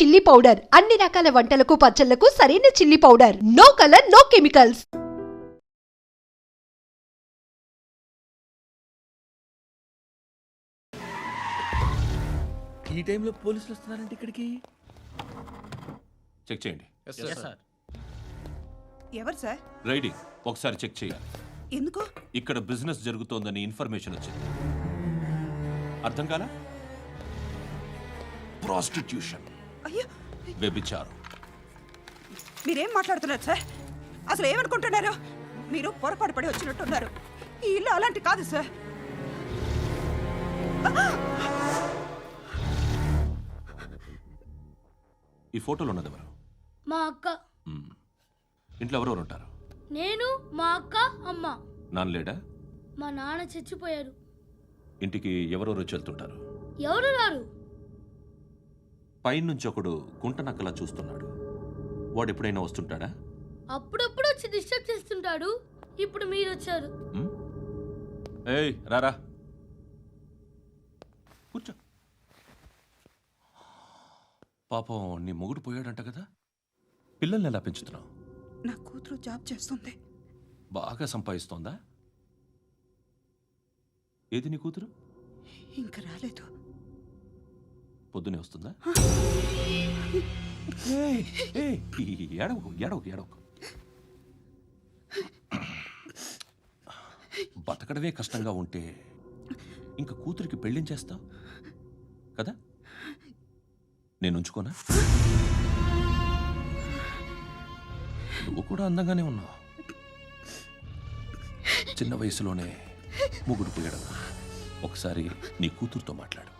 Chilli powder అన్ని రకాల వంటలకు పచ్చళ్ళకు సరైన chilli powder no colour no chemicals ఈ టైంలో పోలీసులు వస్తున్నారంటే ఇక్కడికి? చెక్ చేయండి. ఎవరు సార్ రైడింగ్. ఒకసారి చెక్ చేయాలి. ఎందుకు? ఇక్కడ బిజినెస్ జరుగుతోందని ఇన్ఫర్మేషన్ వచ్చింది. అర్థం కాలా? ప్రాస్టిట్యూషన్. అయ్యో. వ్యభిచారం మీరేం మాట్లాడుతున్నారు సార్? అసలు ఏమనుకుంటున్నారు? మీరు పొరపాటు పడి వచ్చినట్టున్నారు. ఈ ఇల్లు అలాంటి కాదు సార్. ఈ ఫోటోలో ఉన్నది ఎవరు? మా అక్క. మ్మ్. ఇంట్లో ఎవరెవరు ఉంటారు? నేను మా అక్క అమ్మ. నాన్న లేడా? మా నాన్న చచ్చిపోయారు. ఇంటికి ఎవరెవరు వచ్చి వెళ్తుంటారు? ఎవరు రారు? పైనుంచి ఒకడు గుంట నక్కలా చూస్తున్నాడు. వాడు ఎప్పుడైనా వస్తుంటాడా? అప్పుడప్పుడు వచ్చి డిస్టర్బ్ చేస్తుంటాడు. ఇప్పుడు మీరు వచ్చారు? ఏయ్ రారా కూర్చో. పాపం నీ మొగుడు పోయాడంట కదా. పిల్లల్ని ఎలా పెంచుతున్నావు? నా కూతురు జాబ్ చేస్తుంది. బాగా సంపాదిస్తోందా? ఏది నీ కూతురు? ఇంకా రాలేదు. పొద్దునే వస్తుందా? ఏడవకు ఏడవకు ఏడవకు. బతకడమే కష్టంగా ఉంటే ఇంకా కూతురికి పెళ్ళించేస్తావు కదా? నేను ఉంచుకోనా? నువ్వు కూడా అందంగానే ఉన్నావు. చిన్న వయసులోనే ముగుడు పోయడం ఒకసారి నీ కూతురుతో మాట్లాడు.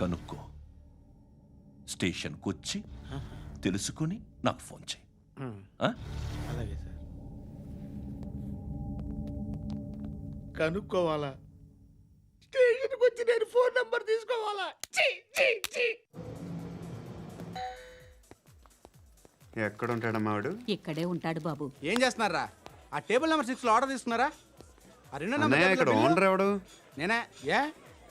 కనుక్కో. స్టేషన్కి వచ్చి తెలుసుకుని నాకు ఫోన్ చేయి. ఆ? అలాగే సార్. కనుక్కోవాలా? స్టేషన్కి వచ్చి నేను ఫోన్ నెంబర్ తీసుకోవాలా? ఛీ, ఛీ, ఛీ. ఎక్కడ ఉంటాడమ్మా వాడు? ఇక్కడే ఉంటాడు బాబు. ఏం చేస్తున్నారా? ఆ టేబుల్ నెంబర్ సిక్స్లో ఆర్డర్ తీసుకున్నారా? ఆ రెండో నెంబర్ అన్నయ్య ఇక్కడ ఓనర్ ఎవడు? నేనే? ఏ?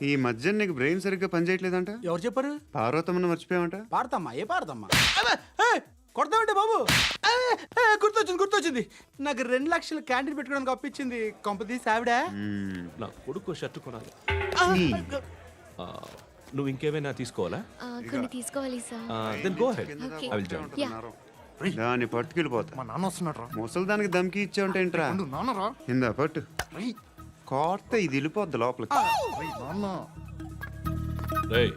ఈ మధ్య నీకు బ్రెయిన్ సరిగ్గా పనిచేయట్లేదంట? ఎవరు చెప్పారు? పార్వతమ్మను మర్చిపోయావంట? పాడతామ్మా ఏ పాడతామ్మా కొడతామంటే బాబు? గుర్తొచ్చింది గుర్తొచ్చింది. నాకు రెండు లక్షలు క్యాంటీన్ పెట్టుకోవడానికి అప్పించింది కొంపదీసి ఆవిడ. నా కొడుకు షర్టు కొనాలి. ఆ, నువ్వు ఇంకేమైనా తీసుకోవాలా? ఆ, కొన్ని తీసుకోవాలి sir. Then go head okay I will join ఉంటున్నారు. దాన్ని పట్టుకెళ్ళిపోతా. మా నాన్న వస్తున్నాడు రా ముసలి దానికి దమ్కి ఇచ్చావంటే ఏంట్రా? నాన్న రా ఇందా పట్టు. కోర్త ఇది వెళ్ళిపోద్ది లోపలికి. రేయ్,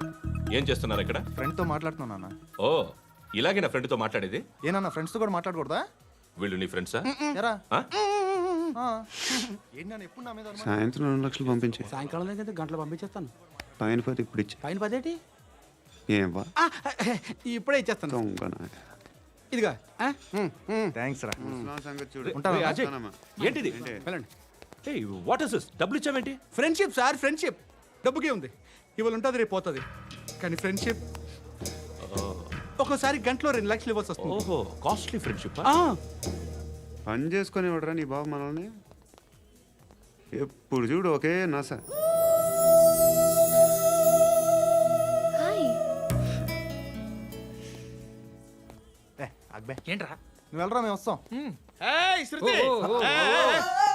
ఏం చేస్తున్నారు ఇక్కడ? ఫ్రెండ్తో మాట్లాడుతున్నా నాన్న. ఓ ఇలాగే నా ఫ్రెండ్తో మాట్లాడేది? ఏనన్నా ఫ్రెండ్స్తో కూడా మాట్లాడకూడదా? వీళ్ళు నీ ఫ్రెండ్సా ఎరా. ఆ? ఏంటి నాన్న ఎప్పుడు నా మీద అనుమానం? సాయంత్రం రెండు లక్షలు పంపించే. సాయంకాలం దగ్గర గంటలు పంపించేస్తాను. పైన పోతే ఇప్పుడు ఇచ్చే. పైన పదేటి ఏం వా? ఆ, ఇప్పుడే ఇచ్చేస్తాను. దొంగ నాయ. ఇదిగా థ్యాంక్స్ రా అజయ్, ఉంటానమ్మా. ఏంటిది? ఏంటి? వెళ్ళండి. ఏయ్ వాట్ ఇస్ దిస్ డబ్బులు ఇచ్చావేంటి ఫ్రెండ్షిప్ సార్ ఫ్రెండ్షిప్ డబ్బుకే ఉంది. ఇవాళ ఉంటుంది రేపు పోతుంది. కానీ ఫ్రెండ్షిప్ ఒక్కోసారి గంటలో రెండు లక్షలు ఇవ్వాల్సి వస్తుంది. ఓహో కాస్ట్లీ ఫ్రెండ్షిప్ ఆ, పని చేసుకొని ఇవ్వడరా నీ బాబు మనల్ని. ఎప్పుడు చూడు ఒకే నస. హాయ్ ఏ, ఏంట్రా? నువ్వు వెళ్ళరా మేము వస్తాం. ఏయ్, శృతి! ఏయ్, ఏయ్, చొక్క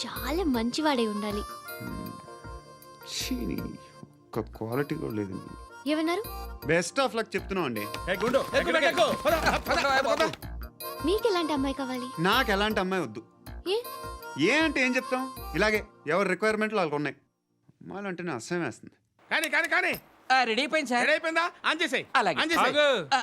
చాలా మంచివాడై ఉండాలి. ఛీ, నీ ఒక్క క్వాలిటీ కూడా లేదు. ఏమన్నారు? బెస్ట్ ఆఫ్ లక్ చెప్తున్నావు అండి. ఏ గుండు ఎక్కు, ఎక్కు, ఎక్కు. పద, పద, పద, పద. మీకు ఎలాంటి అమ్మాయి కావాలి? నాకు ఎలాంటి అమ్మాయి వద్దు. ఏ? ఏ అంటే ఏం చెప్తాం? ఇలాగే ఎవరి రిక్వైర్మెంట్లు వాళ్ళకి ఉన్నాయి. అమ్మాయిలు అంటేనే అసహ్యం వేస్తుంది. కానీ కానీ కానీ. రెడీ అయిపోయింది రెడీ అయిపోయిందా? ఆన్ చేసేయ్. అలాగే. ఆన్ చేసేయ్.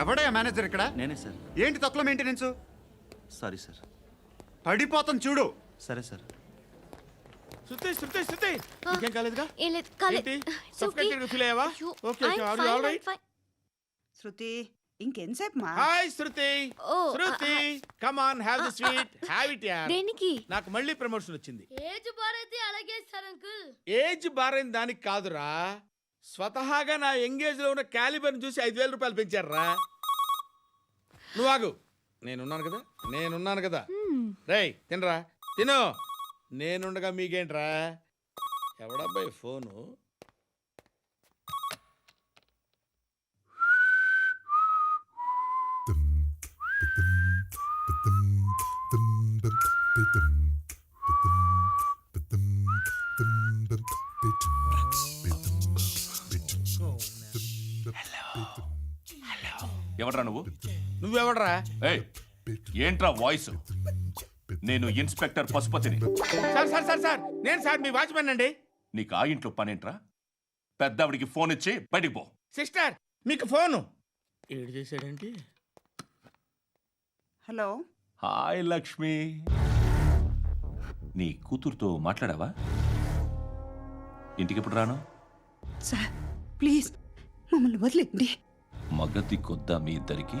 ఎవడయ్యా మేనేజర్ ఇక్కడ? నేనే సార్. ఏంటి తక్కువ మెయింటెనెన్స్ సారీ సార్. పడిపోతాం చూడు. సరే సార్. శృతి శృతి శృతి ఇంకేం కాలేదుగా? ఏం లేదు కాలేదు feel అయ్యావా? you fine, all I'm right? fine. Shruti ఇంకెంతసేపు మా hi Shruti Shruti come on have the sweet have it యార్ దేనికి? నాకు మళ్ళీ ప్రమోషన్ వచ్చింది. ఏజ్ బారైతే అలాగే సార్ అంకుల్ ఏజ్ బారైన దానికి కాదురా. స్వతహాగా నా ఎంగేజ్లో ఉన్న క్యాలిబర్ చూసి ఐదు వేల రూపాయలు పెంచారా నువ్వు ఆగు. నేనున్నాను కదా నేనున్నాను కదా. రేయ్ తినరా? తిను. నేనుండగా మీకేంట్రా? ఎవడబ్బాయి ఫోను? ఎవడ్రా నువ్వు? నువ్వెవడరా? ఏయ్ ఏంట్రా వాయిస్? నేను inspector పశుపతిని. Sir sir sir sir. నేను సార్ మీ వాచ్మెన్ అండి. నీకు ఆ ఇంట్లో పనేంట్రా? పెద్దవిడికి ఫోన్ ఇచ్చి బయటికి పో. సిస్టర్ మీకు ఫోను. ఏడు చేశాడేంటి హలో. హాయ్ లక్ష్మి. నీ కూతురుతో మాట్లాడావా? ఇంటికి ఎప్పుడు రాను? Sir please. మమ్మల్ని వదిలేండి మగతి కొద్దా మీ ఇద్దరికి?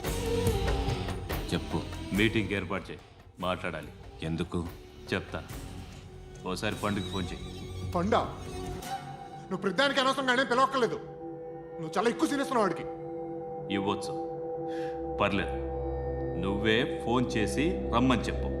చెప్పు. మీటింగ్ ఏర్పాటు చేయి. మాట్లాడాలి. ఎందుకు? చెప్తా. ఓసారి పండుగ ఫోన్ చేయి. పండ? నువ్వు ప్రతిదానికి అనవసరంగానే పిలవక్కర్లేదు. నువ్వు చాలా ఎక్కువ సీనిస్తున్నావు వాడికి. ఇవ్వచ్చు. పర్లేదు. నువ్వే ఫోన్ చేసి రమ్మని చెప్పు.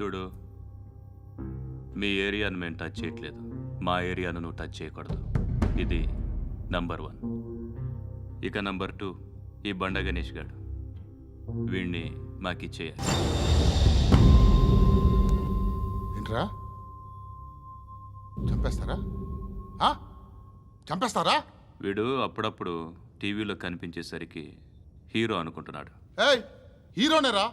చూడు మీ ఏరియాను మేము టచ్ చేయట్లేదు. మా ఏరియాను నువ్వు టచ్ చేయకూడదు. ఇది నంబర్ వన్ ఇక నంబర్ టూ ఈ బండ గణేష్ గాడు. వీణ్ణి మాకిచ్చేయాలి ఏంట్రా? చంపేస్తారా? ఆ? చంపేస్తారా? వీడు అప్పుడప్పుడు టీవీలో కనిపించేసరికి హీరో అనుకుంటున్నాడు. ఏయ్ హీరోనేరా?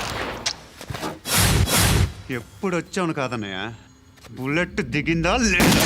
ఎప్పుడు వచ్చావును కాదన్నయ్య? బుల్లెట్ దిగిందా లేదా?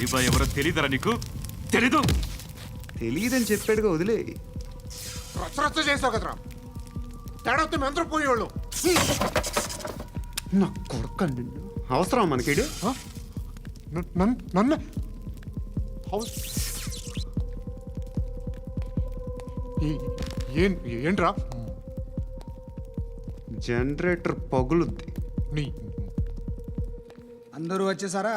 అలీబాయ్ ఎవరో తెలీదరా నీకు? తెలీదు. తెలియదని చెప్పాడుగా వదిలే. రచ్చ రచ్చ చేసావు కదరా. తేడా వస్తే మెంతరం పోయేవాళ్ళు. నా కొడుకు నిన్ను. అవసరం మనకిడు నన్ను హౌస్ ఏం ఏంట్రా? జనరేటర్ పగులుద్ది. నీ అందరూ వచ్చేసారా?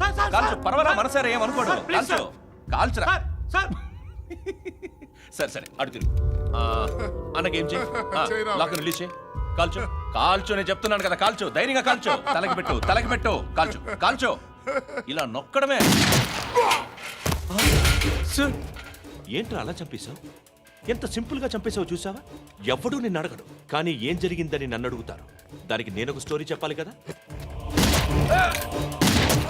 కాల్చు సార్. పర్వాలా మనసారా ఏమనుకోడు. సార్, ప్లీజ్ కాల్చు. కాల్చురా. Sir sir. సరే సరే అడు తిరుగు. ఆ, అన్నకేం చేయి? చేయరా. లాక్ రిలీజ్ చేయి. కాల్చు. కాల్చు నేను చెప్తున్నాను కదా కాల్చు. ధైర్యంగా కాల్చు. తలకి పెట్టు తలకి పెట్టు. కాల్చు కాల్చు. ఇలా నొక్కడమే. సార్. ఏంట్రా అలా చంపేశావు? ఎంత సింపుల్గా చంపేశావు చూసావా? ఎవడూ నిన్ను అడగడు. కానీ ఏం జరిగిందని నన్ను అడుగుతారు. దానికి నేను ఒక స్టోరీ చెప్పాలి కదా?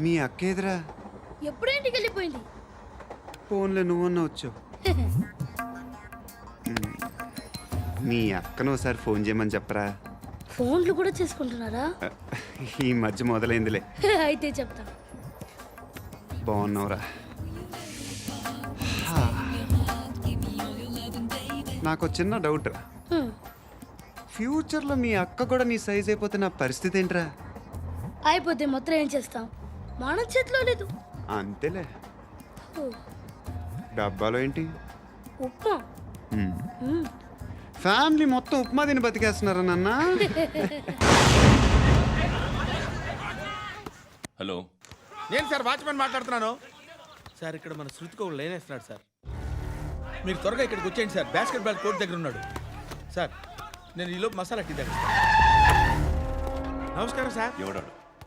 మీ అక్క ఎదురా ఎప్పుడు ఇంటికి వెళ్ళిపోయింది ఫోన్లో నువ్వన్నా వచ్చావు. మీ అక్కను ఒకసారి ఫోన్ చేయమని చెప్పరా? ఫోన్లు కూడా చేసుకుంటున్నారా? ఈ మధ్య మొదలైందిలే. అయితే చెప్తా. బాగున్నావురా. నాకు చిన్న డౌట్ రా ఫ్యూచర్లో మీ అక్క కూడా నీ సైజ్ అయిపోతే నా పరిస్థితి ఏంట్రా? అయిపోతే మాత్రం ఏం చేస్తాం? మన చేతిలో లేదు. అంతేలే. డబ్బాలో ఏంటి? ఉప్మా. ఫ్యామిలీ మొత్తం ఉప్మా తిని బతికేస్తున్నారా నాన్న? హలో. నేను సార్ వాచ్మెన్ మాట్లాడుతున్నాను. సార్ ఇక్కడ మన శృతికో లేనేస్తున్నాడు సార్. మీరు త్వరగా ఇక్కడికి వచ్చేయండి సార్. బాస్కెట్ బాల్ కోర్ట్ దగ్గర ఉన్నాడు. సార్ నేను ఈలోపు మసాలా టీ దగ్గర నమస్కారం సార్. ఎవడాడు?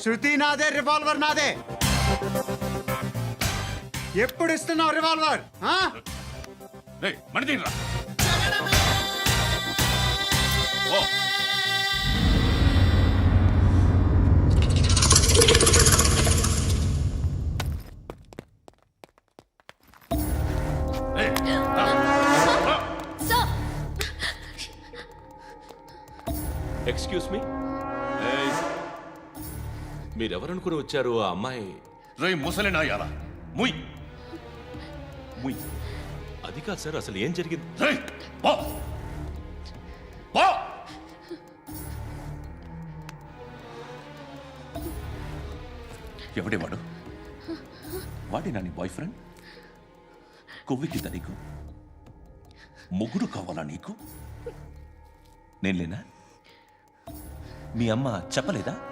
శృతి నాదే రివాల్వర్ నాదే. ఎప్పుడు ఇస్తున్నావు రివాల్వర్? మణిదీన్ రా. ఓ. మీరెవరనుకుని వచ్చారు ఆ అమ్మాయి? రేయ్ ముసలి నాయాల. ముయ్. ముయ్. అది కాదు సార్ అసలు ఏం జరిగింది? రేయ్, పో. పో. ఎవడే వాడు? వాడి నీ బాయ్ ఫ్రెండ్ కొవ్వికిద్దా నీకు? ముగ్గురు కావాలా నీకు? నేను లేనా మీ అమ్మ చెప్పలేదా?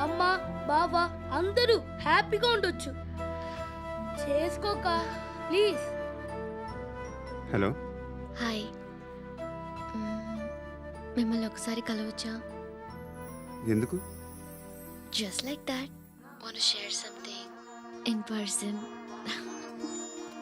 అమ్మ బావ అందరూ హ్యాపీగా ఉండొచ్చు. చేసుకోక ప్లీజ్. హలో. హాయ్. మ్మ్. మిమ్మల్ని ఒకసారి కలవచ్చా? ఎందుకు? Just like that want share something in person